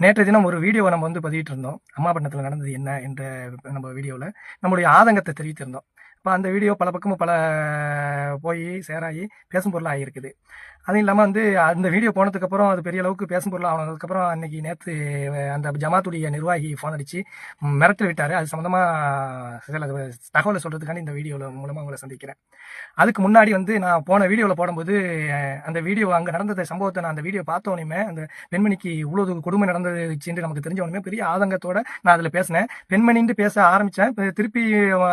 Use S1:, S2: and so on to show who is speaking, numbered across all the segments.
S1: நேற்று தினம் ஒரு வீடியோவை நம்ம வந்து பதிவிட்டு இருந்தோம் அம்மாபட்டினத்தில் நடந்தது என்ன என்ற நம்ம வீடியோவில் நம்முடைய ஆதங்கத்தை தெரிவித்திருந்தோம். இப்போ அந்த வீடியோ பல பக்கமும் பல போய் சேராகி பேசும் பொருளாக ஆகியிருக்குது. அதுவும் இல்லாமல் வந்து அந்த வீடியோ போனதுக்கப்புறம் அது பெரிய அளவுக்கு பேசும் பொருளாக ஆனதுக்கப்புறம் அன்னைக்கு நேற்று அந்த ஜமாத்துடைய நிர்வாகி ஃபோன் அடித்து மிரட்டல் விட்டார். அது சம்மந்தமாக சில தகவலை சொல்கிறதுக்காண்டி இந்த வீடியோவில் மூலமாக உங்களை சந்திக்கிறேன். அதுக்கு முன்னாடி வந்து நான் போன வீடியோவில் போடும்போது அந்த வீடியோ அங்கே நடந்த சம்பவத்தை நான் அந்த வீடியோ பார்த்தோன்னே அந்த பெண்மணிக்கு இவ்வளவு கொடுமை நடந்தது வச்சுட்டு நமக்கு தெரிஞ்சவனுமே பெரிய ஆதங்கத்தோட நான் அதில் பேசினேன். பெண்மணின்ட்டு பேச ஆரம்பித்தேன் திருப்பி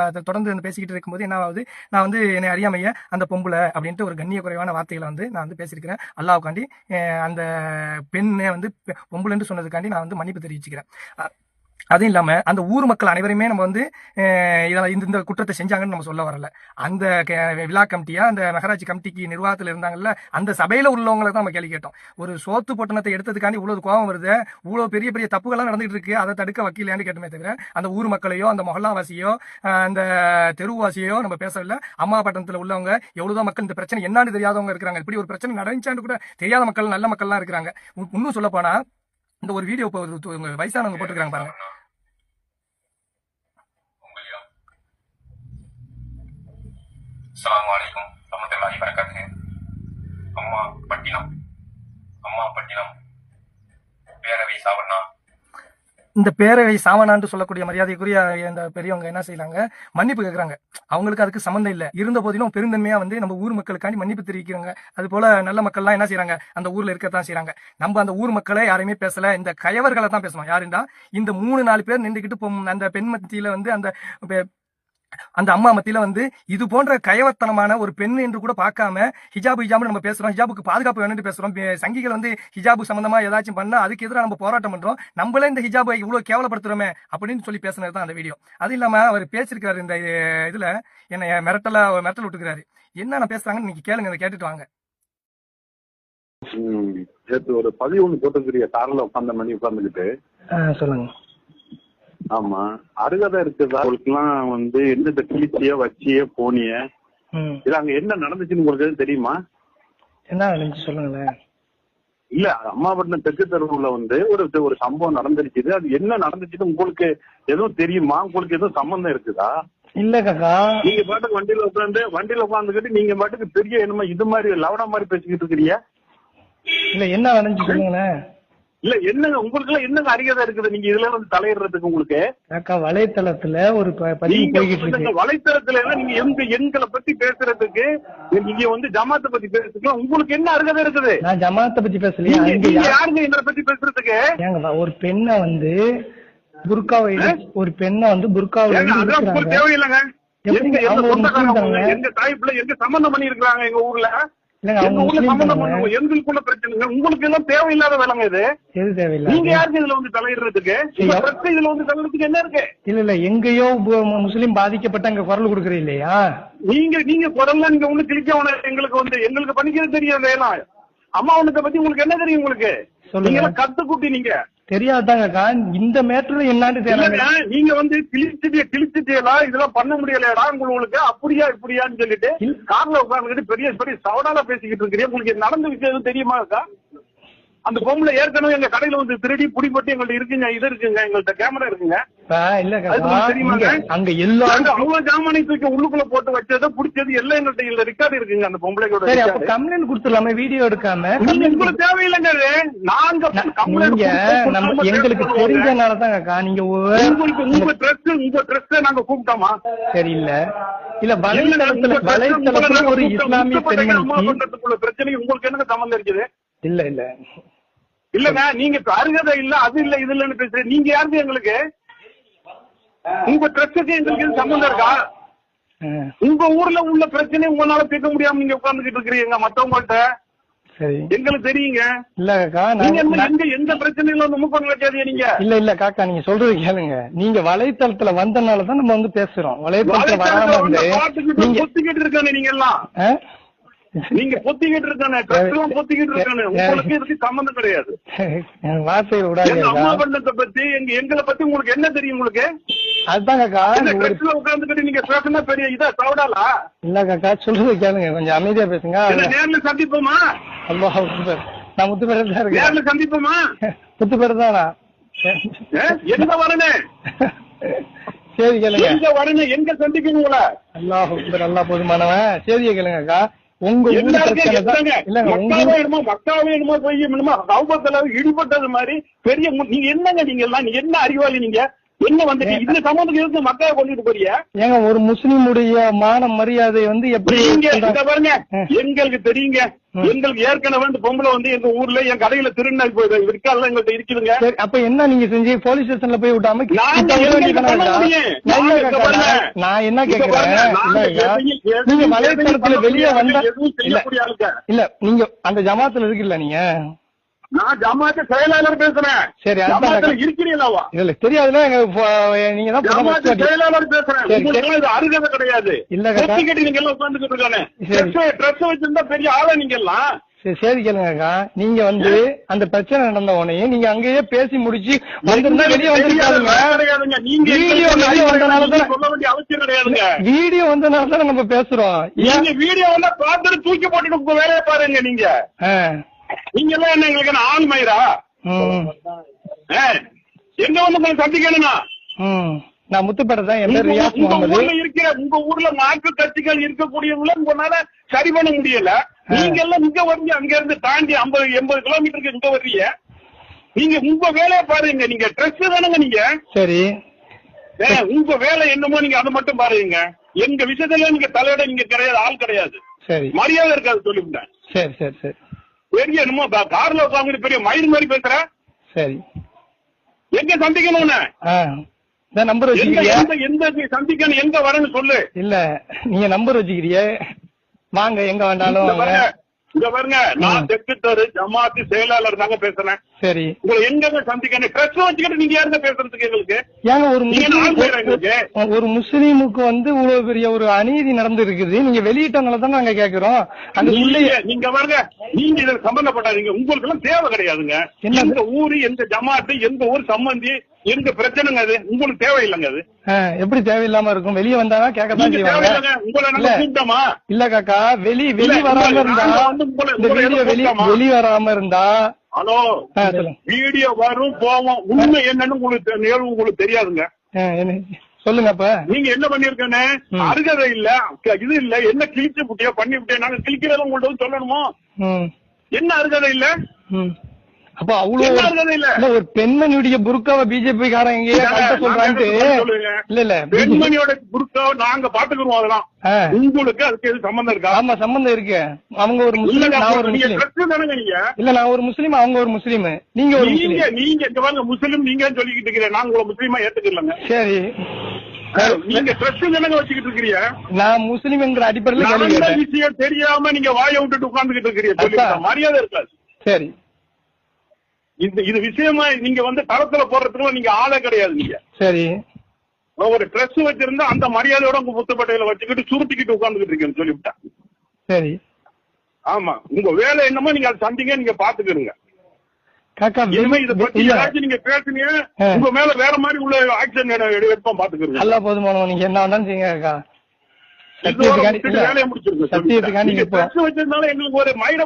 S1: அதை தொடர்ந்து பேசிக்கிட்டு இருக்கும்போது என்ன ஆகுது நான் வந்து என்னை அறியாமைய அந்த பொம்பளை அப்படின்ட்டு ஒரு கண்ணிய குறைவான வார்த்தைகளை வந்து நான் வந்து பேசியிருக்கிறேன். அல்லாவுக்காண்டி அந்த பெண்ணை வந்து பொம்பளைன்னு சொன்னதுக்காண்டி நான் வந்து மன்னிப்பு தெரிவிச்சுக்கிறேன். அதுவும் இல்லாமல் அந்த ஊர் மக்கள் அனைவருமே நம்ம வந்து அஹ், இந்த இந்த குற்றத்தை செஞ்சாங்கன்னு நம்ம சொல்ல வரல. அந்த க- விழா கமிட்டியா அந்த நகராட்சி கமிட்டிக்கு நிர்வாகத்தில் இருந்தாங்கல்ல அந்த சபையில் உள்ளவங்களை தான் நம்ம கேள்வி கேட்டோம். ஒரு சோத்து பொட்டணத்தை எடுத்ததுக்காண்டி இவ்வளவு கோபம் வருது இவ்வளோ பெரிய பெரிய தப்புகள்லாம் நடந்துட்டு இருக்கு அதை தடுக்க வக்கீலான்னு கேட்டோமே தவிர அந்த ஊர் மக்களையோ அந்த மொஹல்லாவாசியோ அந்த தெருவாசியோ நம்ம பேசவில்லை. அம்மா பட்டணத்தில் உள்ளவங்க எவ்வளவுதான் மக்கள் இந்த பிரச்சனை என்னன்னு தெரியாதவங்க இருக்கிறாங்க. இப்படி ஒரு பிரச்சனை நடந்துச்சான்னு கூட தெரியாத மக்கள் நல்ல மக்கள்லாம் இருக்கிறாங்க. இன்னும் சொல்ல போனா இந்த ஒரு வீடியோ இப்போ வயசானவங்க போட்டுருக்காங்க பாருங்க.
S2: அஸ்ஸலாமு அலைக்கும் ரஹ்மத்துல்லாஹி வரகாத்துஹு அம்மா பட்டினம் அம்மா பட்டினம் பேரவை சாவண்ணா.
S1: இந்த பேரவை சாவனான்னு சொல்லக்கூடிய மரியாதைக்குரிய இந்த பெரியவங்க என்ன செய்யறாங்க மன்னிப்பு கேட்கறாங்க அவங்களுக்கு அதுக்கு சம்மந்தம் இல்லை. இருந்த போதிலும் பெருந்தன்மையா வந்து நம்ம ஊர் மக்களுக்காண்டி மன்னிப்பு தெரிவிக்கிறாங்க. அது போல நல்ல மக்கள்லாம் என்ன செய்யறாங்க அந்த ஊர்ல இருக்கத்தான் செய்யறாங்க நம்ம அந்த ஊர் மக்களை யாரையுமே பேசல. இந்த கயவர்களை தான் பேசணும். யாருண்டா? இந்த மூணு நாலு பேர் நின்றுக்கிட்டு பொம்- அந்த பெண் மத்தியில வந்து அந்த பெ- அந்த அம்மா மத்தியில வந்து இது போன்ற கயவத்தனமான ஒரு பெண் என்று கூட பார்க்காம ஹிஜாபு ஹிஜாப்னு நம்ம பேசுறோம். ஹிஜாபுக்கு பாதுகாப்பு வேணும்னு பேசுறோம். சங்கிகள் வந்து ஹிஜாபு சம்பந்தமா ஏதாச்சும் பண்ணா அதுக்கு எதிராக நம்ம போராட்டம் பண்றோம். நம்மளே இந்த ஹிஜாபை இவ்வளவு கேவலப்படுத்துறோமே அப்படின்னு சொல்லி பேசுனது தான் அந்த வீடியோ. அது இல்லாம அவர் பேசியிருக்காரு இந்த இதுல என்ன மிரட்டலா மிரட்டல் விட்டுக்கிறாரு. என்னென்ன பேசுறாங்கன்னு நீங்க கேளுங்க அதை கேட்டுட்டு வாங்க.
S3: நேத்து ஒரு பதிவு ஒண்ணு போட்டுக்கிறிய கார்ல உட்காந்த மணி உட்காந்துக்கிட்டு
S1: சொல்லுங்க.
S3: ஆமா. அருகதை இருக்குதா அவங்களுக்குலாம் வந்து எந்த கிழிச்சிய வச்சிய போனிய இது அங்க என்ன நடந்துச்சுன்னு உங்களுக்கு எதுவும் தெரியுமா?
S1: என்ன நினைச்சு சொல்லுங்களேன்.
S3: இல்ல அம்மாபட்டினம் தெற்கு தெருவுல வந்து ஒரு ஒரு சம்பவம் நடந்துருச்சுது அது என்ன நடந்துச்சுன்னு உங்களுக்கு எதுவும் தெரியுமா? உங்களுக்கு எதுவும் சம்பந்தம் இருக்குதா?
S1: இல்ல காக்கா.
S3: நீங்க பாட்டுக்கு வண்டியில உட்காந்து வண்டியில உட்காந்துக்கிட்டு நீங்க பாட்டுக்கு பெரிய என்னமோ இது மாதிரி லவடா மாதிரி பேசிக்கிட்டு இருக்கிறீங்க.
S1: இல்ல என்ன நடந்துச்சு சொல்லுங்களேன்.
S3: இல்ல என்னங்க உங்களுக்கு எல்லாம் என்னங்க அறிகதை இருக்குது? நீங்க இதுல வந்து தலையிடுறதுக்கு உங்களுக்கு?
S1: காக்கா வலைத்தளத்துல ஒரு
S3: வலைத்தளத்துல எல்லாம் நீங்க எங்க எண்களை பத்தி பேசுறதுக்கு நீங்க வந்து ஜமாத்தை பத்தி பேசுறதுக்கு உங்களுக்கு என்ன அருகதை இருக்குது?
S1: நான் ஜமாத்தை பத்தி பேசலையா?
S3: நீங்க யாருங்க எங்களை பத்தி பேசுறதுக்கு?
S1: ஏங்க ஒரு பெண்ணை வந்து புர்காவை ஒரு பெண்ணை வந்து புர்காவை.
S3: தேவையில்லைங்க. எங்க சொந்தக்காரங்க? எங்க தாய்ப்புல எங்க சம்பந்தம் பண்ணி இருக்காங்க எங்க ஊர்ல? எங்க ஊர்ல
S1: முஸ்லீம்
S3: சம்பந்தம்
S1: தானே?
S3: பண்ணுவோம் எங்களுக்குள்ள பிரச்சனைங்க. உங்களுக்கு எல்லாம் தேவையில்லாத வேலைங்க இது.
S1: எது தேவையில்லை
S3: நீங்க யாருக்கு இதுல வந்து தலையிடுறதுக்கு? இதுல வந்து தலையிடுறதுக்கு என்ன இருக்கு?
S1: இல்ல இல்ல எங்கேயோ முஸ்லீம் பாதிக்கப்பட்ட அங்க குரல் கொடுக்குறீ இல்லையா?
S3: நீங்க நீங்க குரல்ல நீங்க ஒண்ணு உடனே எங்களுக்கு வந்து எங்களுக்கு பண்ணிக்கிறது தெரியாது வேணாம். அம்மா உனக்கு பத்தி உங்களுக்கு என்ன தெரியும் உங்களுக்கு. நீங்க எல்லாம் கத்து குட்டி நீங்க.
S1: தெரியாதாங்கக்கா. இந்த மேட்டர்ல என்னன்னு தெரியல.
S3: நீங்க வந்து கிழிச்சிட்டிய கிழிச்சிட்டியலா இதெல்லாம் பண்ண முடியலடா உங்களுக்கு. அப்படியா இப்படியான்னு சொல்லிட்டு. கார்ல உட்கார்ந்துகிட்டு பெரிய பெரிய சவடால பேசிக்கிட்டு இருக்கிறீங்க. உங்களுக்கு நடந்த விஷயம் தெரியுமா இருக்கா அந்த பொம்பளை ஏற்கனவே எங்க கடையில வந்து திருடி புடிப்பட்டு எங்கள்ட்ட இருக்குங்க இது இருக்குங்க எங்கள்ட்ட கேமரா இருக்குங்க.
S1: அங்க எல்லாரும்
S3: அவ்வளவு ஜாமானை தூக்கி உள்ளுக்குள்ள போட்டு வச்சதை புடிச்சது எல்லாம் எங்கள்ட்ட இல்ல ரெக்கார்டு இருக்குங்க அந்த பொம்பளைகளோட
S1: சரி அப்ப. கம்ப்ளைண்ட் கொடுத்துடலாமே வீடியோ எடுக்காம
S3: உங்களுக்கு தேவையில்லைங்க அது. நாங்க கொடுத்து
S1: நம்ம எங்களுக்கு
S3: பேசுறோம்.
S1: தெரிஞ்சனாலதான் காக்கா நீங்க
S3: உங்களுக்கு உங்க ட்ரெஸ் உங்க ட்ரெஸ் நாங்க கூப்பிட்டோமா
S1: சரி இல்ல இல்ல வலைத்தளத்துல வலைத்தளத்துல ஒரு. இஸ்லாமிய
S3: பண்றதுக்குள்ள பிரச்சனை உங்களுக்கு என்னங்க சம்மந்தம் இருக்குது
S1: இல்ல இல்ல
S3: இல்லங்க நீங்க அருகதை இல்ல அது இல்ல இது இல்லன்னு பேசுறீங்க நீங்க யாருக்கு எங்களுக்கு உங்க ட்ரெஸ்ஸுக்கு எங்களுக்கு எதுவும் சம்மந்தம் இருக்கா உங்க ஊர்ல உள்ள பிரச்சனை உங்களால தீர்க்க முடியாம நீங்க உட்கார்ந்துகிட்டு இருக்கிறீங்க மத்தவங்கள்ட்ட? எங்களுக்கு தெரியுங்க.
S4: இல்ல
S3: எங்க எந்த பிரச்சனையில வந்து மூக்க நினைக்காதீங்க நீங்க?
S4: இல்ல இல்ல காக்கா நீங்க சொல்றது கேளுங்க. நீங்க வலைத்தளத்துல வந்தனால தான் நம்ம வந்து பேசுறோம். வலைத்தளத்துல வராம நீங்க
S3: நீங்க எல்லாம்? நீங்க பொத்திக்கிட்டு இருக்கானே ட்ரஸ்ட் எல்லாம் பொத்திக்கிட்டு இருக்கானே. உங்களுக்கு இதுக்கு சம்பந்தம் கிடையாது.
S4: வார்த்தைகள் விடாதீங்க
S3: எங்க அம்மா. பண்ணத்தை பத்தி எங்க எங்களை பத்தி உங்களுக்கு என்ன தெரியும் உங்களுக்கு?
S4: அதுதான் காக்கா
S3: ட்ரஸ்ட்ல உட்கார்ந்துக்கிட்டு நீங்க பேசுனா பெரிய இதா சவுடாலா?
S4: இல்ல காக்கா சொல்றது கேளுங்க கொஞ்சம் அமைதியா பேசுங்க.
S3: நேர்ல சந்திப்போமா?
S4: அக்பர். நான் முத்து பேர் தான் இருக்கேன்.
S3: நேர்ல சந்திப்போமா?
S4: முத்து பேர் தானா?
S3: எங்க
S4: சரி கேளுங்க.
S3: எங்க வரணும் எங்க சந்திக்கணும் உங்களை?
S4: அல்லாஹ் அல்லாஹ் போதுமானவன். சரி கேளுங்க அக்கா. உங்க
S3: இடிபட்டது மாதிரி பெரிய நீங்க என்னங்க நீங்க எல்லாம்? நீங்க என்ன அறிவாளி நீங்க? என்ன வந்துட்டு? இந்த சம்பந்தத்துக்கு இருந்து மக்காவை கொண்டுட்டு போறிய
S4: ஏங்க ஒரு முஸ்லிமுடைய மான மரியாதை வந்து எப்படி?
S3: பாருங்க. எங்களுக்கு தெரியுங்க. எங்களுக்கு ஏற்கனவே இந்த பொம்பளை வந்து எங்க ஊர்ல என் கடையில திருநாள் போய் விற்கால எங்கள்ட்ட இருக்குதுங்க.
S4: அப்ப என்ன நீங்க செஞ்சு போலீஸ் ஸ்டேஷன்ல போய் விட்டாம. நான் என்ன கேக்குறேன்?
S3: நாங்க பண்ண
S4: வெளியே வந்தா. இல்ல. நீங்க அந்த ஜமாத்துல இருக்குல்ல நீங்க?
S3: நான் ஜமாத்து செயலாளர் பேசுறேன்.
S4: சரி, நான்
S3: இருக்கிறீங்களாவா
S4: இல்ல போ- நீங்க தான்
S3: ஜமாத்து செயலாளர் பேசுறேன். உங்களுக்கு இது அருகதை கிடையாது.
S4: இல்ல.
S3: பொத்திக்கிட்டு நீங்க எல்லாம் உட்கார்ந்துட்டு இருக்கானே. ட்ரெஸ் வச்சிருந்தா பெரிய ஆளா நீங்க எல்லாம்.
S4: சரி கேளுங்கக்கா நீங்க வந்து அந்த பிரச்சனை நடந்த உடனே நீங்க அங்கேயே பேசி முடிச்சு வந்திருந்தா வெளியே வந்திருக்காதுங்க வீடியோ வெளியே வந்தனால தான்.
S3: சொல்ல வேண்டிய அவசியம் கிடையாதுங்க.
S4: வீடியோ வந்தனால தான் நம்ம பேசுறோம்.
S3: நீங்க வீடியோ வந்து பார்த்துட்டு தூக்கி போட்டுட்டு வேலையை பாருங்க நீங்க. நீங்க எல்லாம் என்ன எங்களுக்கு ஆள் மயிரா? எங்க வந்து உங்களை சந்திக்கணும்னா.
S4: நான் முத்துப்பேட்டை தான் என் பேர் ரியாஸ் முகமது.
S3: ஊர்ல இருக்கிற உங்க ஊர்ல மாற்று கட்சிகள் இருக்கக்கூடியவங்கள உங்களால சரி பண்ண முடியல. நீங்க எல்லாம் இங்க வரீங்க அங்க இருந்து தாண்டி ஐம்பது எண்பது கிலோமீட்டருக்கு இங்க வர்றீங்க. நீங்க உங்க வேலையை பாருங்க. நீங்க ட்ரெஸ் தானங்க நீங்க.
S4: சரி.
S3: உங்க வேலை என்னமோ நீங்க அதை மட்டும் பாருங்க. எங்க விஷயத்துல நீங்க தலையிட நீங்க கிடையாது ஆள் கிடையாது.
S4: சரி.
S3: மரியாதை இருக்காது சொல்லிவிட்டேன்.
S4: சரி சரி சரி.
S3: பெரிய என்னமோ கார்ல உட்காந்து பெரிய மயில் மாதிரி பேசுற?
S4: சரி.
S3: எங்க சந்திக்கணும்னு
S4: ஆ இந்த நம்பர் வச்சுக்கிறியா?
S3: எந்த சந்திக்கணும் எங்க வரேன்னு சொல்லு.
S4: இல்ல நீங்க நம்பர் வச்சுக்கிறிய? வாங்க எங்க வேண்டாலும்
S3: இங்க பாருங்க நான் செக்ரட்டரி ஜமாத்து செயலாளர் தாங்க பேசுறேன்.
S4: சரி.
S3: உங்களை எங்க சந்திக்கணும் ட்ரெஸ் வச்சுக்கிட்டு நீங்க யாருங்க பேசுறதுக்கு எங்களுக்கு?
S4: ஏங்க ஒரு முஸ்லீம்? ஒரு முஸ்லீமுக்கு வந்து இவ்வளவு பெரிய ஒரு அநீதி நடந்து இருக்குது நீங்க வெளியிட்டவங்கள தான் நாங்க கேக்குறோம். அந்த பிள்ளைய
S3: நீங்க பாருங்க நீங்க இதுல சம்பந்தப்பட்டாதீங்க உங்களுக்கு எல்லாம் தேவை கிடையாதுங்க? எங்க ஊரு எங்க ஜமாத்து எங்க ஊர் சம்பந்தி எங்க பிரச்சனைங்க அது? உங்களுக்கு தேவையில்லைங்க அது.
S4: எப்படி தேவையில்லாம இருக்கும்? வெளியே வந்தாதான் கேட்கத்தான் செய்வாங்க.
S3: உங்களை
S4: இல்ல. காக்கா வெளி வெளி வராம இருந்தா இந்த வீடியோ வெளி? வெளி வராம இருந்தா
S3: ஹலோ. வீடியோ வரும் போவோம். உண்மை என்னன்னு உங்களுக்கு நிகழ்வு உங்களுக்கு தெரியாதுங்க.
S4: சொல்லுங்க அப்ப.
S3: நீங்க என்ன பண்ணிருக்கேன்னு. அருகதை இல்ல. இது இல்ல. என்ன கிழிச்சு விட்டியோ பண்ணி விட்டியோ நாங்க கிழிக்கிறத உங்கள்ட்ட சொல்லணுமோ? என்ன அருகதை இல்ல.
S4: அப்ப அவ்வளவு ஒரு- பெண்மணியுடைய புருக்காவை பிஜேபி காரங்க எங்கேயே
S3: இல்ல.
S4: இல்ல
S3: பெண்மணியோட குறுக்காவை நாங்க பாத்துக்கிறோம் அதெல்லாம். உங்களுக்கு அதுக்கு எது சம்பந்தம் இருக்கா?
S4: ஆமா சம்பந்தம் இருக்கு. அவங்க ஒரு முஸ்லீம் நான் ஒரு
S3: நீங்க
S4: முஸ்லீம்.
S3: நீங்க?
S4: இல்ல நான் ஒரு முஸ்லீம் அவங்க ஒரு முஸ்லீம். நீங்க ஒரு
S3: நீங்க நீங்க பாருங்க முஸ்லீம் நீங்க சொல்லிக்கிட்டு இருக்கிறேன் நான் உங்களை முஸ்லீமா ஏத்துக்கலங்க.
S4: சரி.
S3: நீங்க ட்ரெஸ் தானங்க வச்சுக்கிட்டு இருக்கிறீங்க
S4: நான் முஸ்லீம் என்கிற அடிப்படையில்
S3: விஷயம் தெரியாம நீங்க வாயை விட்டுட்டு உட்கார்ந்துகிட்டு இருக்கிறீங்க. மரியாதை இருக்காது.
S4: சரி.
S3: இந்த இது விஷயமா நீங்க வந்து தளத்துல போடுறதுக்கு நீங்க ஆளே கிடையாது நீங்க.
S4: சரி.
S3: ஒரு ட்ரெஸ் வச்சிருந்தா அந்த மரியாதையோட உங்க முத்துப்பட்டையில வச்சுக்கிட்டு சுருட்டிக்கிட்டு உட்கார்ந்துகிட்டு இருக்கேன்னு சொல்லிவிட்டேன்
S4: சரி.
S3: ஆமா. உங்க வேலை என்னமோ நீங்க அதை சந்திங்க நீங்க பாத்துக்கிறீங்க
S4: காக்கா
S3: இனிமே இத பத்தி
S4: இல்ல
S3: ஏதாச்சும் நீங்க பேசுனீங்க. உங்க மேல வேற மாதிரி உள்ள ஆக்ஷன் எடுப்போம் பாத்துக்கிறீங்க
S4: அல்லா போதுமானவன் நீங்க என்ன வேணாலும் செய்யுங்க காக்கா.
S3: இதோட
S4: சத்தியத்துக்காண்டி
S3: எங்களுக்கு ஒரு மைட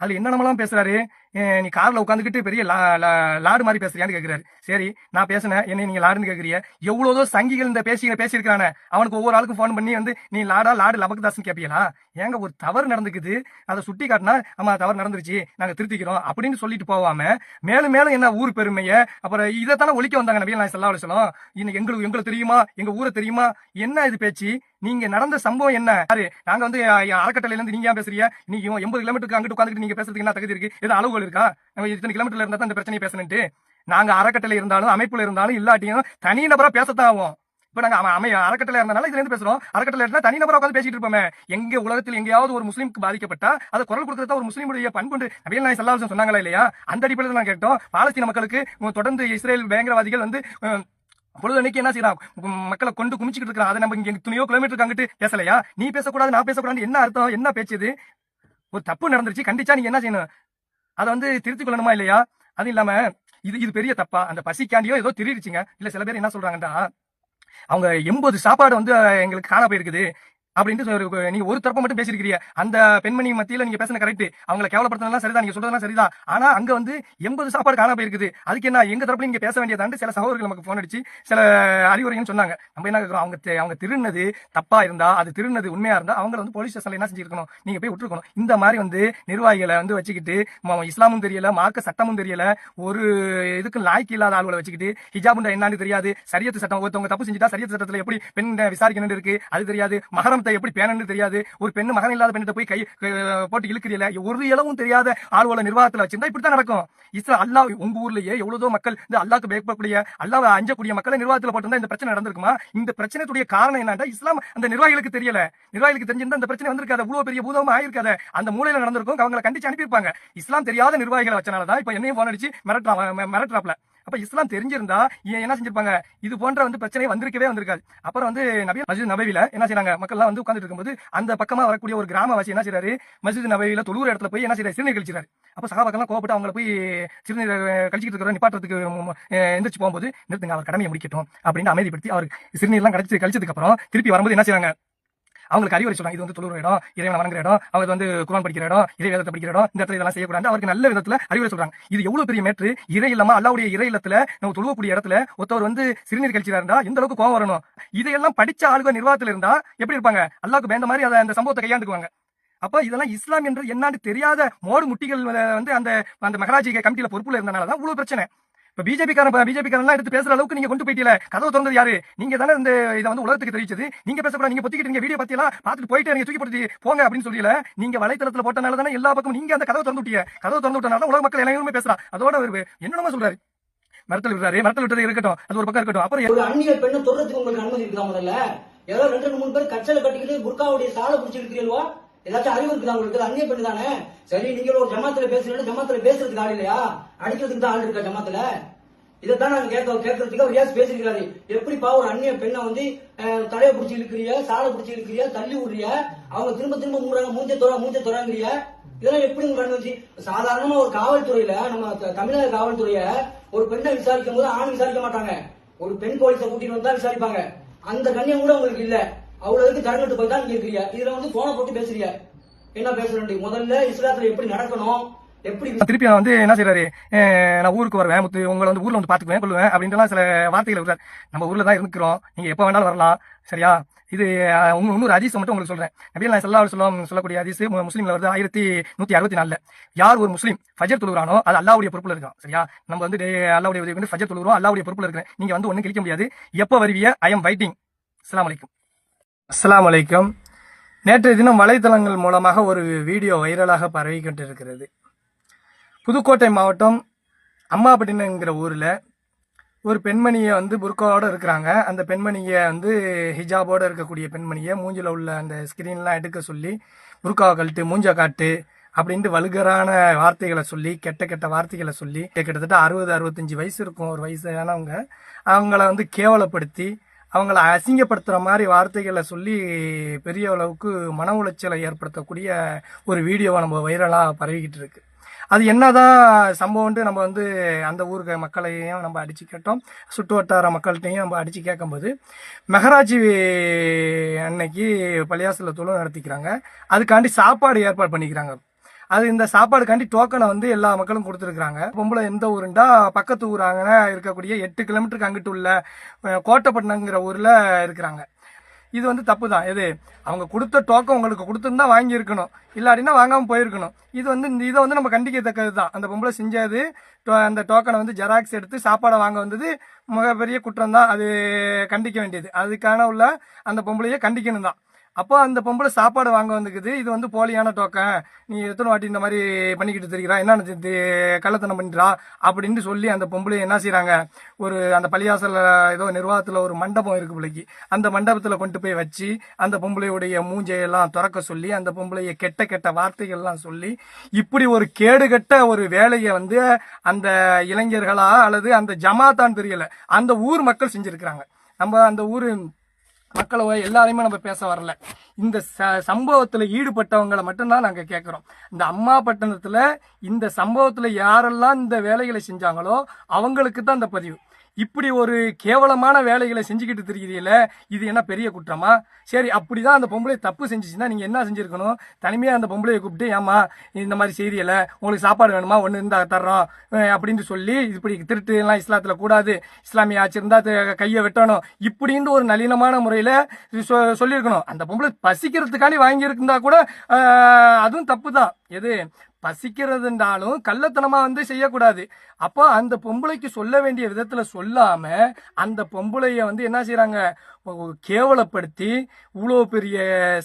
S4: அது என்னென்னலாம் பேசுறாரு? நீ கார்ல உட்காந்துக்கிட்டு பெரிய லா- லாடு மாதிரி பேசுறியான்னு கேக்குறாரு. சரி நான் பேசினேன். என்ன நீங்க லாடுன்னு கேக்குறிய எவ்வளோதோ சங்கிகள் இந்த பேசி பேசியிருக்கானே அவனுக்கு ஒவ்வொரு ஆளுக்கும் ஃபோன் பண்ணி வந்து நீ லாடா லாடு லபக்தாஸ்ன்னு கேப்பியலா ஏங்க ஒரு தவறு நடந்துக்குது. அதை சுட்டி காட்டினா ஆமா தவறு நடந்துருச்சு. நாங்க திருத்திக்கிறோம். அப்படின்னு சொல்லிட்டு போவாம மேலும் மேலும் என்ன ஊர் பெருமையை அப்புறம் இதைத்தானே ஒழிக்க வந்தாங்க நபிகள் நான் செல்லா சொல்லும் இன்னைக்கு எங்களுக்கு எங்களுக்கு தெரியுமா? எங்க ஊரை தெரியுமா? என்ன இது பேச்சு? நீங்க நடந்த சம்பவம் என்ன? யாரு? நாங்க வந்து அறக்கட்டளையில இருந்து நீங்க ஏன் பேசுறீங்க? நீங்க எண்பது கிலோமீட்டருக்கு அங்கிட்டு உட்காந்துட்டு நீங்க பேசுறதுக்கு என்ன தகுதி இருக்கு? ஏதோ அளவுகள் இருக்கா? நம்ம இத்தனை கிலோமீட்டர்ல இருந்தா தான் இந்த பிரச்சனையை பேசணுன்ட்டு நாங்க அறக்கட்டளை இருந்தாலும் அமைப்புல இருந்தாலும் இல்லாட்டியும் தனி நபரா பேசத்தான் ஆகும்
S1: இப்ப நாங்க அமை அறக்கட்டளை இருந்தனால இதுல இருந்து பேசுறோம். அறக்கட்டளை இருந்தா தனி நபரா உட்காந்து பேசிட்டு இருப்போமே. எங்க உலகத்தில் எங்கேயாவது ஒரு முஸ்லீமுக்கு பாதிக்கப்பட்டா அதை குரல் கொடுக்கறதா ஒரு முஸ்லீமுடைய பண்புண்டு. நபியல் நாய் சல்லாஹ் சொன்னாங்களா இல்லையா? அந்த அடிப்படையில் நான் கேட்டோம். பாலஸ்தீன மக்களுக்கு தொடர்ந்து இஸ்ரேல் பயங்கரவாதிகள் வந்து உம், பொழுதன்னைக்கு என்ன செய்யறான் மக்களை கொண்டு குமிச்சிட்டு இருக்கிறான் அதை நம்ம இங்க துணியோ கிலோமீட்டருக்கு அங்கிட்டு பேசலையா? நீ பேசக்கூடாது நான் பேசக்கூடாது என்ன அர்த்தம்? என்ன பேச்சு ஒரு தப்பு நடந்துருச்சு. கண்டிச்சா நீ என்ன செய்யணும்? அதை வந்து திருத்திக் கொள்ளணுமா இல்லையா? அது இல்லாம இது இது பெரிய தப்பா? அந்த பசிக்காண்டியோ ஏதோ திருடிச்சுங்க இல்ல சில பேர் என்ன சொல்றாங்கன்னா அவங்க எண்பது சாப்பாடு வந்து எங்களுக்கு காண போயிருக்குது. அப்படின்ட்டு நீங்க ஒரு தரப்ப மட்டும் பேசிருக்கிறீங்க அந்த பெண்மணி மத்தியில நீங்க பேசின கரெக்ட் அவங்களை கேவலப்படுத்தினதெல்லாம் சரிதான். நீங்க சொல்றதெல்லாம் சரிதான். ஆனா அங்க வந்து எண்பது சாப்பாடு காண போயிருக்குது. அதுக்கு என்ன எங்க தரப்புல நீங்க பேச வேண்டியதாண்டு சில சகோதரர்கள் நமக்கு போன் அடிச்சு சில அறிவுரைன்னு சொன்னாங்க. நம்ம என்ன அவங்க தெ- அவங்க திருநது தப்பா இருந்தா அது திருநது உண்மையா இருந்தா அவங்கள வந்து போலீஸ் ஸ்டேஷன்ல என்ன செஞ்சிருக்கணும்? நீங்க போய் விட்டுருக்கணும். இந்த மாதிரி வந்து நிர்வாகிகளை வந்து வச்சுக்கிட்டு இஸ்லாமும் தெரியல மார்க்க சட்டமும் தெரியல ஒரு இதுக்கு லாய்க்கு இல்லாத ஆளுகளை வச்சுக்கிட்டு ஹிஜாபுண்டா என்னன்னு தெரியாது. சரியத்து சட்டம் ஒருத்தவங்க தப்பு செஞ்சுட்டா சரியத்து சட்டத்துல எப்படி பெண் விசாரிக்கணும்னு இருக்கு? அது தெரியாது. மகரம் மகரமத்தை எப்படி பேனன்னு தெரியாது. ஒரு பெண்ணு மகன் இல்லாத பெண்ணிட்ட போய் கை போட்டு இழுக்கிறீல. ஒரு இளவும் தெரியாத ஆளுவல நிர்வாகத்துல வச்சிருந்தா இப்படித்தான் நடக்கும். இஸ்ரா அல்லா உங்க ஊர்லயே எவ்வளவோ மக்கள் இந்த அல்லாக்கு பயப்படக்கூடிய அல்லாஹ் அஞ்சக்கூடிய மக்களை நிர்வாகத்துல போட்டிருந்தா இந்த பிரச்சனை நடந்திருக்குமா? இந்த பிரச்சனையுடைய காரணம் என்னன்னா இஸ்லாம் அந்த நிர்வாகிகளுக்கு தெரியல. நிர்வாகிகளுக்கு தெரிஞ்சிருந்தா இந்த பிரச்சனை வந்திருக்காது. அவ்வளவு பெரிய பூதமா ஆயிருக்காது. அந்த மூலையில நடந்திருக்கும் அவங்களை கண்டிச்சு அனுப்பியிருப்பாங்க. இஸ்லாம் தெரியாத நிர்வாகிகளை வச்சனாலதான் இப்ப என்னையும் போன் அடிச்சு மிரட்டுறா மிரட்டுறாப்ல அப்ப இஸ்லாம் தெரிஞ்சிருந்தா என்ன செஞ்சிருப்பாங்க? இது போன்ற வந்து பிரச்சனை வந்திருக்கவே வந்திருக்காது. அப்புறம் வந்து நபி மஸ்ஜித் நபவில என்ன செய்றாங்க? மக்கள்லாம் வந்து உட்கார்ந்துட்டு இருக்கும்போது அந்த பக்கமா வரக்கூடிய ஒரு கிராமவாசி என்ன செய்யறாரு மஸ்ஜித் நபவில தொழுற இடத்துல போய் என்ன செய்யறாரு சிறுநீர் கழிச்சிறாரு. அப்ப சகாபாக்கெல்லாம் கோவப்பட்டு அவங்கள போய் சிறுநீர் அஹ், கழிச்சிட்டு இருக்கிற நிப்பாட்டுறதுக்கு எந்திரிச்சு போகும்போது நிறுத்துங்க அவர் கடமையை முடிக்கட்டும் அப்படின்னு அமைதிப்படுத்தி அவர் சிறுநீர்லாம் கழிச்சு கழிச்சதுக்கு அப்புறம் திருப்பி வரும்போது என்ன செய்யறாங்க அவங்களுக்கு அறிவுரை சொல்றாங்க. இது வந்து தொழுற இடம் இறைவன வணங்குற இடம் அவங்க வந்து குரான் படிக்கிற இடம் இறை வேதத்தை படிக்கிற இடம் இந்த இடத்துல இதெல்லாம் செய்யக்கூடாது. அவருக்கு நல்ல விதத்துல அறிவுரை சொல்றாங்க. இது எவ்வளவு பெரிய மேற்று இறை இல்லாம அல்லாவுடைய இறை இல்லத்துல நம்ம தொழுவக்கூடிய இடத்துல ஒருத்தவர் வந்து சிறுநீர் கழிச்சா இருந்தா எந்த அளவுக்கு கோவம் வரணும்? இதையெல்லாம் படிச்ச ஆளுங்க நிர்வாகத்தில் இருந்தா எப்படி இருப்பாங்க? அல்லாவுக்கு பேந்த மாதிரி அதை அந்த சம்பவத்தை கையாண்டுக்குவாங்க. அப்ப இதெல்லாம் இஸ்லாம் என்று என்னன்னு தெரியாத மோடு முட்டிகள் வந்து அந்த அந்த மகராஜி கமிட்டியில பொறுப்புல இருந்தனால தான் இவ்வளவு பிரச்சனை. இப்ப பிஜேபி காரன் பிஜேபி எடுத்து பேசுற அளவுக்கு நீங்க கொண்டு போயிட்டீங்க கதவு திறந்தது யாரு? நீங்க தானே இந்த இதை வந்து உலகத்துக்கு தெரிவிச்சது. நீங்க பேசக்கூடாது நீங்க பொத்திக்கிட்டு நீங்க வீடியோ பத்தியெல்லாம் பார்த்துட்டு போயிட்டு நீங்க தூக்கி போட்டு போங்க அப்படின்னு சொல்லல. நீங்க வலைத்தளத்துல போட்டனால தானே எல்லா பக்கமும் நீங்க அந்த கதவை திறந்து விட்டீங்க கதவை திறந்து விட்டனால உலக மக்கள் எல்லாருமே பேசுறா. அதோட ஒரு என்னென்னமா சொல்றாரு. மரத்தில் விடுறாரு. மரத்தில் விட்டது இருக்கட்டும். அது ஒரு பக்கம் இருக்கட்டும். அப்புறம்
S5: ஒரு அந்நிய பெண்ணை தொடர்றதுக்கு உங்களுக்கு அனுமதி இருக்குதா முதல்ல? ஏதோ ரெண்டு ரெண்டு மூணு பேர் கச்சலை கட்டிக்கிட்டு புர்காவுடைய சாலை பிடிச்சிருக்கிறீங்களோ ஏதாச்சும் அறிவு இருக்குதா உங்களுக்கு? அந்நிய பெண்ணு தானே? சரி நீங்க ஒரு ஜமாத்துல பேசுறீங்க ஜமாத்துல பேசுறதுக்கு ஆள் இல்லையா? அடிக்கிறதுக்கு தான் ஆள் இருக்கா ஜமாத்துல? இதைத்தான் நாங்க கேட்க கேட்கறதுக்கு அவர் ஏன் பேசிருக்காரு எப்படிப்பா ஒரு அந்நிய பெண்ணை வந்து தலையை பிடிச்சி இழுக்கிறிய சாலை பிடிச்சி இழுக்கிறிய தள்ளி விடுறிய? அவங்க திரும்ப திரும்ப மூடுறாங்க மூஞ்ச தோறா மூஞ்ச தோறாங்கிறிய? இதெல்லாம் எப்படி உங்களுக்கு அனுமதி சாதாரணமா ஒரு காவல்துறையில நம்ம தமிழக காவல்துறைய ஒரு பெண்ணை விசாரிக்கும் போது ஆண் விசாரிக்க மாட்டாங்க. ஒரு பெண் போலீஸை கூட்டிட்டு வந்தா விசாரிப்பாங்க. அந்த கண்ணியம் கூட உங்களுக்கு இல்லை. அவ்வளவுக்கு கரங்கட்டு போய் தான் நீங்க இருக்கிறீங்க இதுல வந்து போன போட்டு பேசுறியா? என்ன பேசுறேன் முதல்ல இஸ்லாத்துல எப்படி நடக்கணும்? எப்படி
S1: திருப்பி நான் வந்து என்ன செய்யறாரு நான் ஊருக்கு வருவேன் முத்து உங்களை வந்து ஊர்ல வந்து பாத்துக்குவேன் கொள்ளுவேன் அப்படின்ட்டுலாம் சில வார்த்தைகள் விடுறாரு நம்ம ஊர்ல தான் இருக்கிறோம். நீங்க எப்ப வேணாலும் வரலாம். சரியா? இது இன்னொரு அதிசம் மட்டும் உங்களுக்கு சொல்றேன். நபிகள் நான் சல்லா சொல்லம் சொல்லக்கூடிய அதிசு முஸ்லீம்ல வருது ஆயிரத்தி நூத்தி அறுபத்தி நாலுல. யார் ஒரு முஸ்லீம் ஃபஜர் தொழுகிறானோ அது அல்லாவுடைய பொறுப்புல இருக்கும் சரியா? நம்ம வந்து அல்லாவுடைய உதவி கொண்டு ஃபஜர் தொழுகிறோம் அல்லாவுடைய பொறுப்புல இருக்கிறேன். நீங்க வந்து ஒண்ணும் கிழிக்க முடியாது. எப்ப வருவிய? ஐ எம் வைட்டிங் அஸ்லாம் வலைக்கும் அஸ்லாம் வலைக்கம் நேற்றைய தினம் வலைத்தளங்கள் மூலமாக ஒரு வீடியோ வைரலாக பரவி கொண்டிருக்கிறது. புதுக்கோட்டை மாவட்டம் அம்மாபட்டினங்கிற ஊரில் ஒரு பெண்மணியை வந்து புர்காவோடு இருக்கிறாங்க. அந்த பெண்மணியை வந்து ஹிஜாபோட இருக்கக்கூடிய பெண்மணியை மூஞ்சில் உள்ள அந்த ஸ்கிரீன்லாம் எடுக்க சொல்லி புர்காவை கழட்டு மூஞ்ச காட்டு அப்படின்ட்டு வல்கரான வார்த்தைகளை சொல்லி கெட்ட கெட்ட வார்த்தைகளை சொல்லி கிட்டத்தட்ட அறுபது அறுபத்தஞ்சு வயசு இருக்கும். ஒரு வயசானவங்க. அவங்கள வந்து கேவலப்படுத்தி அவங்கள அசிங்கப்படுத்துகிற மாதிரி வார்த்தைகளை சொல்லி பெரிய அளவுக்கு மன உளைச்சலை ஏற்படுத்தக்கூடிய ஒரு வீடியோவை நம்ம வைரலாக பரவிக்கிட்டு இருக்கு. அது என்னதான் சம்பவம்ட்டு நம்ம வந்து அந்த ஊருக்கு மக்களையும் நம்ம அடிச்சு கேட்டோம். சுற்று வட்டார மக்கள்கிட்டையும் நம்ம அடிச்சு கேட்கும்போது மெஹராஜி அன்னைக்கு பள்ளியாசல தொழில் நடத்திக்கிறாங்க. அதுக்காண்டி சாப்பாடு ஏற்பாடு பண்ணிக்கிறாங்க. அது இந்த சாப்பாடுக்காண்டி டோக்கனை வந்து எல்லா மக்களும் கொடுத்துருக்காங்க பொம்பளை எந்த ஊருண்டா? பக்கத்து ஊராங்க இருக்கக்கூடிய எட்டு கிலோமீட்டருக்கு அங்கிட்டு உள்ள கோட்டைப்பட்டினங்கிற ஊரில் இருக்கிறாங்க. இது வந்து தப்பு தான் எது? அவங்க கொடுத்த டோக்கன் உங்களுக்கு கொடுத்துருந்தா வாங்கியிருக்கணும். இல்லாட்டினா வாங்காமல் போயிருக்கணும். இது வந்து இந்த இதை வந்து நம்ம கண்டிக்கத்தக்கது தான் அந்த பொம்பளை செஞ்சது டோ- அந்த டோக்கனை வந்து ஜெராக்ஸ் எடுத்து சாப்பாடை வாங்க வந்தது மிகப்பெரிய குற்றம் தான் அது கண்டிக்க வேண்டியது. அதுக்கான உள்ள அந்த பொம்பளையை கண்டிக்கணும் தான் அப்போ அந்த பொம்பளை சாப்பாடு வாங்க வந்துக்குது. இது வந்து போலியான டோக்கன் நீ எத்தனை வாட்டி இந்த மாதிரி பண்ணிக்கிட்டு தெரிகிறா என்ன கள்ளத்தனம் பண்ணுறா அப்படின்னு சொல்லி அந்த பொம்பளை என்ன செய்கிறாங்க ஒரு அந்த பள்ளியாசல ஏதோ நிர்வாகத்தில் ஒரு மண்டபம் இருக்கு பிள்ளைக்கு அந்த மண்டபத்தில் கொண்டு போய் வச்சு அந்த பொம்பளையுடைய மூஞ்சையெல்லாம் திறக்க சொல்லி அந்த பொம்பளைய கெட்ட கெட்ட வார்த்தைகள்லாம் சொல்லி இப்படி ஒரு கேடுகட்ட ஒரு வேலையை வந்து அந்த இளைஞர்களா அல்லது அந்த ஜமாத்தான் தெரியல. அந்த ஊர் மக்கள் செஞ்சிருக்கிறாங்க. நம்ம அந்த ஊர் மக்களை எல்லாரையுமே நம்ம பேச வரல. இந்த ச- ஈடுபட்டவங்களை மட்டும்தான் நாங்கள் கேட்குறோம் இந்த அம்மா பட்டணத்தில் இந்த சம்பவத்தில் யாரெல்லாம் இந்த வேலைகளை செஞ்சாங்களோ அவங்களுக்கு தான் இந்த பதிவு. இப்படி ஒரு கேவலமான வேலைகளை செஞ்சுக்கிட்டு தெரிகிறீல இது என்ன பெரிய குற்றமா? சரி அப்படிதான் அந்த பொம்பளை தப்பு செஞ்சுச்சுன்னா நீங்க என்ன செஞ்சிருக்கணும்? தனிமையா அந்த பொம்பளையை கூப்பிட்டு ஏமா இந்த மாதிரி செய்தியில உங்களுக்கு சாப்பாடு வேணுமா? ஒன்று இருந்தா தர்றோம் அப்படின்னு சொல்லி இப்படி திருட்டு எல்லாம் இஸ்லாத்துல கூடாது. இஸ்லாமிய ஆட்சி கையை வெட்டணும். இப்படின்னு ஒரு நளினமான முறையில சொ- சொல்லியிருக்கணும். அந்த பொம்பளை பசிக்கிறதுக்காண்டி வாங்கியிருந்தா கூட அதுவும் தப்பு தான் எது? பசிக்கிறதுன்றாலும் கள்ளத்தனமா வந்து செய்யக்கூடாது. அப்போ அந்த பொம்பளைக்கு சொல்ல வேண்டிய விதத்துல சொல்லாம அந்த பொம்பளைய வந்து என்ன செய்யறாங்க கேவலப்படுத்தி இவ்வளோ பெரிய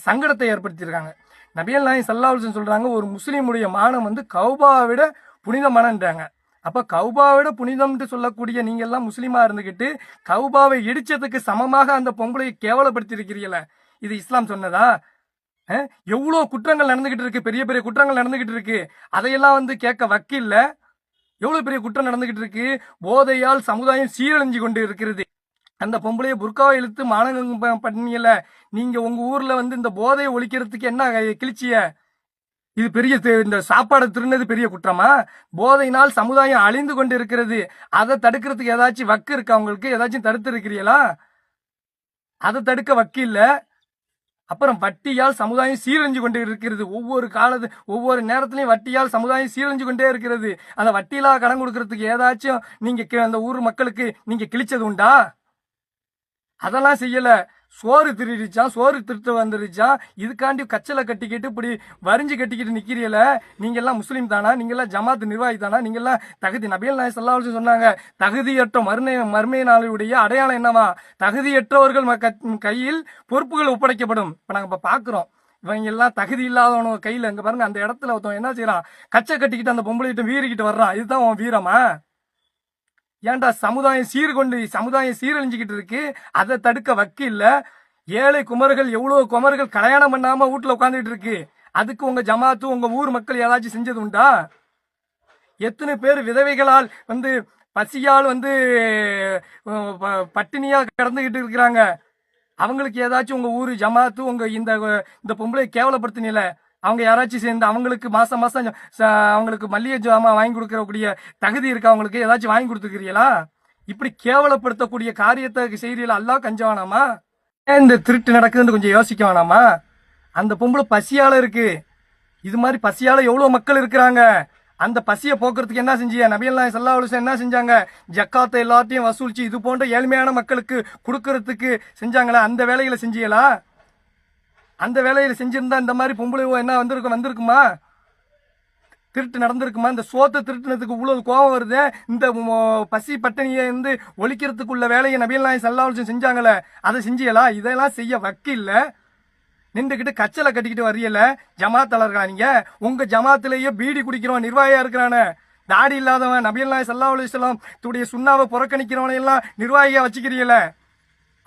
S1: சங்கடத்தை ஏற்படுத்தியிருக்காங்க. நபியல் நாய் சல்லாஹன் சொல்றாங்க ஒரு முஸ்லீமுடைய மானம் வந்து கௌபாவை விட புனிதமானன்றாங்க. அப்ப கௌபாவை புனிதம்னு சொல்லக்கூடிய நீங்க எல்லாம் முஸ்லீமா இருந்துகிட்டு கௌபாவை இடிச்சதுக்கு சமமாக அந்த பொம்பளையை கேவலப்படுத்தி இருக்கிறீங்கள இது இஸ்லாம் சொன்னதா? அஹ், எவ்வளவு குற்றங்கள் நடந்துகிட்டு இருக்கு? பெரிய பெரிய குற்றங்கள் நடந்துகிட்டு இருக்கு. அதையெல்லாம் வந்து கேட்க வக்கில்ல. எவ்வளவு பெரிய குற்றம் நடந்துகிட்டு இருக்கு? போதையால் சமுதாயம் சீரழிஞ்சு கொண்டு இருக்கிறது. அந்த பொம்பளைய புர்காவை இழுத்து மானங்கம் பண்ணியல. நீங்க உங்க ஊர்ல வந்து இந்த போதையை ஒழிக்கிறதுக்கு என்ன கிழிச்சிய? இது பெரிய இந்த சாப்பாடு திருநது பெரிய குற்றமா? போதையினால் சமுதாயம் அழிந்து கொண்டு இருக்கிறது. அதை தடுக்கிறதுக்கு ஏதாச்சும் வக்கு இருக்கா உங்களுக்கு? ஏதாச்சும் தடுத்து இருக்கிறீங்களா அதை தடுக்க வக்கு இல்லை அப்புறம் வட்டியால் சமுதாயம் சீரழிஞ்சு கொண்டு இருக்கிறது. ஒவ்வொரு காலத்து ஒவ்வொரு நேரத்திலையும் வட்டியால் சமுதாயம் சீரழிஞ்சு கொண்டே இருக்கிறது. அந்த வட்டியிலா கடன் கொடுக்கறதுக்கு ஏதாச்சும் நீங்க அந்த ஊர் மக்களுக்கு நீங்க கிழிச்சது உண்டா? அதெல்லாம் செய்யலை. சோறு திருடிச்சான் சோறு திருட்டு வந்துருச்சான் இதுக்காண்டி கச்சலை கட்டிக்கிட்டு இப்படி வரிஞ்சு கட்டிக்கிட்டு நிக்கிறீல நீங்கெல்லாம் முஸ்லீம் தானா? நீங்க எல்லாம் ஜமாத் நிர்வாகி தானா? நீங்கள்லாம் தகுதி நபியல் நாய் சல்லாஹ் சொன்னாங்க தகுதியற்ற மருமை மறுமை நாளுடைய அடையாளம் என்னவா? தகுதியற்றவர்கள் ம- கையில் பொறுப்புகள் ஒப்படைக்கப்படும். இப்போ நாங்கள் இப்போ பார்க்குறோம் இவங்க எல்லாம் தகுதி இல்லாதவனு கையில் அங்கே பாருங்க அந்த இடத்துல ஒருத்தவன் என்ன செய்யறான் கச்சை கட்டிக்கிட்டு அந்த பொம்பளைகிட்ட வீறிக்கிட்டு வர்றான். இதுதான் உன் வீரமா? ஏன்டா சமுதாயம் சீர்கொண்டு சமுதாயம் சீரழிஞ்சுக்கிட்டு இருக்கு? அதை தடுக்க வக்கு இல்ல ஏழை குமர்கள் எவ்வளவு குமர்கள் கல்யாணம் பண்ணாம வீட்டுல உட்காந்துட்டு இருக்கு? அதுக்கு உங்க ஜமாத்து உங்க ஊர் மக்கள் ஏதாச்சும் செஞ்சது உண்டா? எத்தனை பேர் விதவைகளால் வந்து பசியால் வந்து ப- பட்டினியா கடந்துகிட்டு இருக்கிறாங்க? அவங்களுக்கு ஏதாச்சும் உங்க ஊர் ஜமாத்து உங்க இந்த இந்த பொம்பளை கேவலப்படுத்தினில? அவங்க யாராச்சும் சேர்ந்து அவங்களுக்கு மாசம் மாசம் ச- அவங்களுக்கு மல்லிகை ஜாமான் வாங்கி கொடுக்கறக்கூடிய தகுதி இருக்கா? அவங்களுக்கு ஏதாச்சும் வாங்கி கொடுத்துக்கிறீங்களா இப்படி கேவலப்படுத்தக்கூடிய காரியத்தை செய்தியில் எல்லாம் கஞ்ச வேணாமா ஏன் இந்த திருட்டு நடக்குதுன்னு கொஞ்சம் யோசிக்க வேணாமா? அந்த பொம்பளை பசியால இருக்கு. இது மாதிரி பசியால எவ்வளவு மக்கள் இருக்கிறாங்க? அந்த பசியை போக்குறதுக்கு என்ன செஞ்சியா நபியல்லாம் சல்லா அலுசன் என்ன செஞ்சாங்க? ஜக்காத்தை எல்லாத்தையும் வசூலிச்சு இது போன்ற ஏழ்மையான மக்களுக்கு கொடுக்கறதுக்கு செஞ்சாங்களா? அந்த வேலைகளை செஞ்சியலா அந்த வேலையில செஞ்சிருந்தா இந்த மாதிரி பொம்பளை என்ன வந்திருக்கும் வந்திருக்குமா? திருட்டு நடந்திருக்குமா? இந்த சோத்தை திருட்டுனதுக்கு இவ்வளவு கோபம் வருது? இந்த பசி பட்டினியை வந்து ஒழிக்கிறதுக்குள்ள வேலையை நபியல் நாய் சல்லாஹ் செஞ்சாங்களே அதை செஞ்சியலா? இதெல்லாம் செய்ய வக்கில்ல. நின்றுக்கிட்டு கச்சலை கட்டிக்கிட்டு வரியல ஜமாத்தலர்களா நீங்க? உங்க ஜமாத்திலேயே பீடி குடிக்கிறவன் நிர்வாகியா இருக்கிறானே. தாடி இல்லாதவன் நபியல் நாய் சல்லா அலுவலாம் துடைய சுண்ணாவை புறக்கணிக்கிறவனையெல்லாம் நிர்வாகியா வச்சுக்கிறீங்களே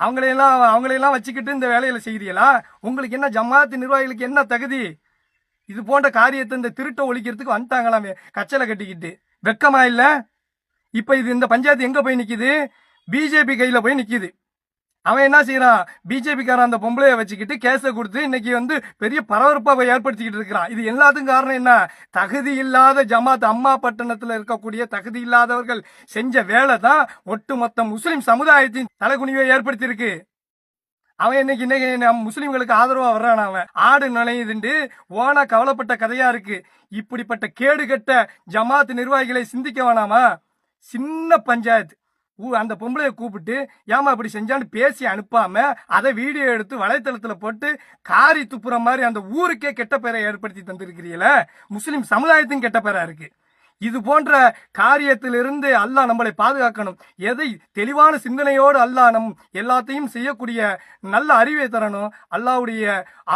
S1: அவங்களையெல்லாம் அவங்களையெல்லாம் வச்சுக்கிட்டு இந்த வேலையில செய்கிறீங்களா உங்களுக்கு என்ன ஜமாத்து நிர்வாகிகளுக்கு என்ன தகுதி? இது போன்ற காரியத்தை இந்த திருட்டை ஒழிக்கிறதுக்கு வந்துட்டாங்களாமே கச்சலை கட்டிக்கிட்டு. வெக்கமா இல்ல? இப்ப இது இந்த பஞ்சாயத்து எங்க போய் நிக்குது? பிஜேபி கையில போய் நிக்குது. அவன் என்ன செய்யறான்? பிஜேபிக்காரன் அந்த பொம்பளைய வச்சுக்கிட்டு கேஸை கொடுத்து இன்னைக்கு வந்து பெரிய பரபரப்பை ஏற்படுத்திக்கிட்டு இருக்கிறான். இது எல்லாத்துக்கும் காரணம் என்ன? தகுதி இல்லாத ஜமாத் அம்மா பட்டணத்துல இருக்கக்கூடிய தகுதி இல்லாதவர்கள் செஞ்ச வேலை தான் ஒட்டுமொத்த முஸ்லிம் சமுதாயத்தின் தலைகுனிவை ஏற்படுத்தி இருக்கு அவன் இன்னைக்கு இன்னைக்கு முஸ்லீம்களுக்கு ஆதரவா வர்றான் அவன். ஆடு நுழையுதுண்டு ஓனா கவலைப்பட்ட கதையா இருக்கு. இப்படிப்பட்ட கேடு கட்ட ஜமாத் நிர்வாகிகளை சிந்திக்க வேணாமா? சின்ன பஞ்சாயத்து. அந்த பொம்பளைய கூப்பிட்டு ஏமா இப்படி செஞ்சான்னு பேசி அனுப்பாம அதை வீடியோ எடுத்து வலைத்தளத்துல போட்டு காரி துப்புற மாதிரி அந்த ஊருக்கே கெட்ட பெயரை ஏற்படுத்தி தந்திருக்கிறீங்கள முஸ்லிம் சமுதாயத்தையும் கெட்ட பெயரா இருக்கு. இது போன்ற காரியத்திலிருந்து அல்லாஹ் நம்மளை பாதுகாக்கணும். எதை தெளிவான சிந்தனையோடு அல்லாஹ் நம் எல்லாத்தையும் செய்யக்கூடிய நல்ல அறிவை தரணும். அல்லாவுடைய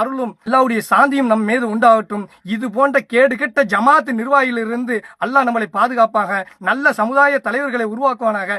S1: அருளும் அல்லாவுடைய சாந்தியும் நம் மீது உண்டாகட்டும். இது போன்ற கேடுகெட்ட ஜமாத்து நிர்வாகியிலிருந்து அல்லாஹ் நம்மளை பாதுகாப்பாக நல்ல சமுதாய தலைவர்களை உருவாக்குவானாக.